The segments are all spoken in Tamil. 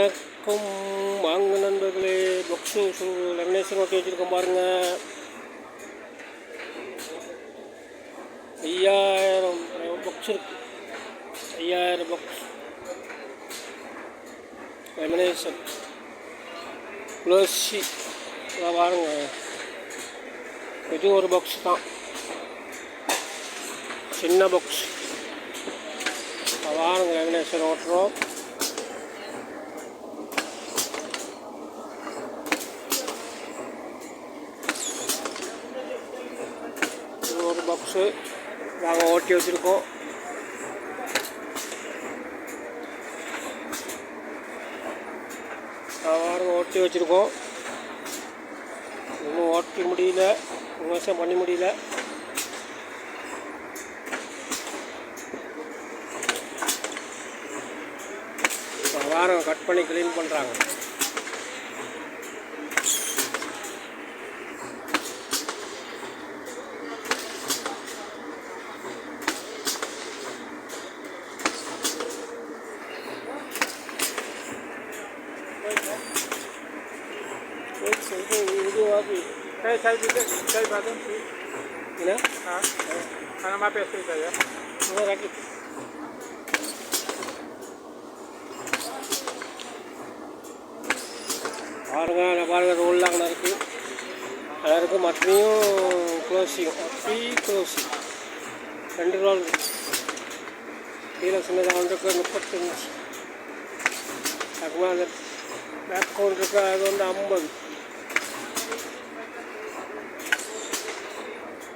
வணக்கம். வாங்க நண்பர்களே பாக்ஸு லெமினேஷன் ஒட்டி வச்சுருக்கோம் பாருங்கள் ஐயாயிரம் பாக்ஸ் இருக்கு. ஐயாயிரம் பாக்ஸ் லெமினேஷன் க்ளோஸி பாருங்க. இது ஒரு பாக்ஸ் தான். சின்ன பாக்ஸ் பாருங்க லெமினேஷன் ஓட்டுறோம். பாக்ஸு நாங்கள் ஓட்டி வச்சுருக்கோம் வாரம் ஓட்டி வச்சுருக்கோம் இன்னும் ஓட்டி முடியல விவசாயம் பண்ணி முடியல வாரம் கட் பண்ணி க்ளீன் பண்ணுறாங்க एक सुनते उर्दू अभी कई साल कई बातें थी हेलो हाँ खाना माँ पे ऐसे இருக்குது எல்லாருக்கும் மட்டையும் க்ளோஸியும் அப்படி க்ளோஸிங் ரெண்டு ரோல் கீழே சின்னதாக ஒன்றுக்கு முப்பத்தஞ்சு அதுக்குமே அந்த ബാക്കോട്ടൊക്കെ ആയതുകൊണ്ട് അമ്പത്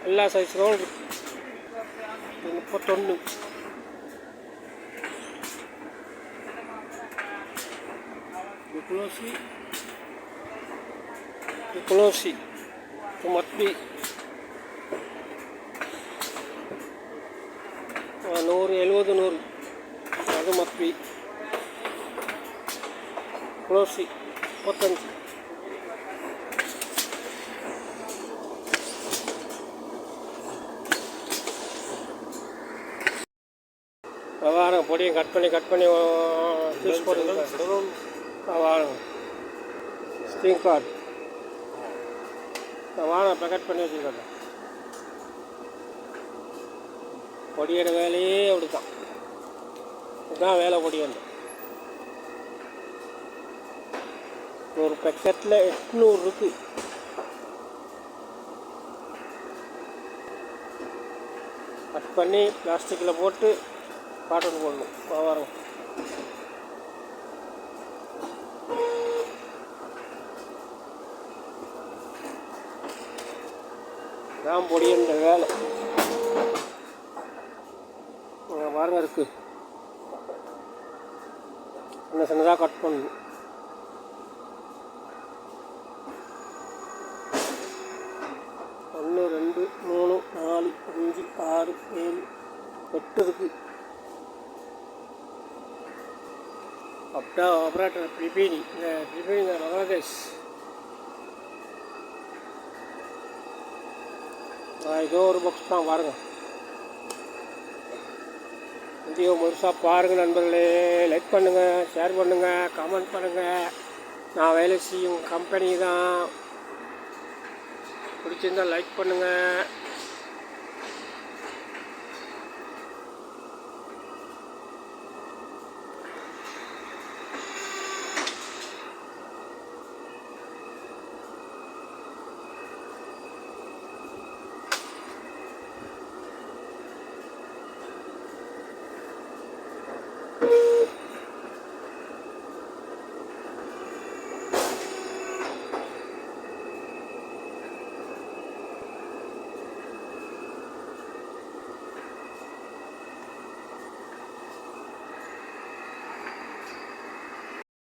എല്ലാ സൈസ് റോളും മുപ്പത്തൊന്ന് തുളസി തുളസി മത്തി குளோசி முப்பத்தஞ்சு வாரம் பொடியும் கட் பண்ணி கட் பண்ணி பீஸ் போட்டுங்க வாருங்க ஸ்டிங் கார்டு நான் வாங்க பண்ணி வச்சுருக்கேன் பொடியோட வேலையே அப்படி தான் இதுதான் வேலை பொடியன்னு ஒரு பேக்கெட்டில் எட்நூறு இருக்கு. கட் பண்ணி பிளாஸ்டிக்கில் போட்டு காட்டன் போடணும். வரும் தான் பொடியன்ற வேலை. பாருங்க இருக்கு. சின்ன சின்னதாக கட் பண்ணணும். அஞ்சு ஆறு ஏழு எட்டு இருக்கு அப்புறம் அப்புறம் பிபினி இந்த பிபினி ஏதோ ஒரு பாக்ஸ் தான் பாருங்க. வீடியோ முழுசாக பாருங்கள் நண்பர்களே. லைக் பண்ணுங்கள் ஷேர் பண்ணுங்கள் கமெண்ட் பண்ணுங்கள் நான் வேலை செய்யும் கம்பெனி தான். பிடிச்சிருந்தா லைக் பண்ணுங்கள்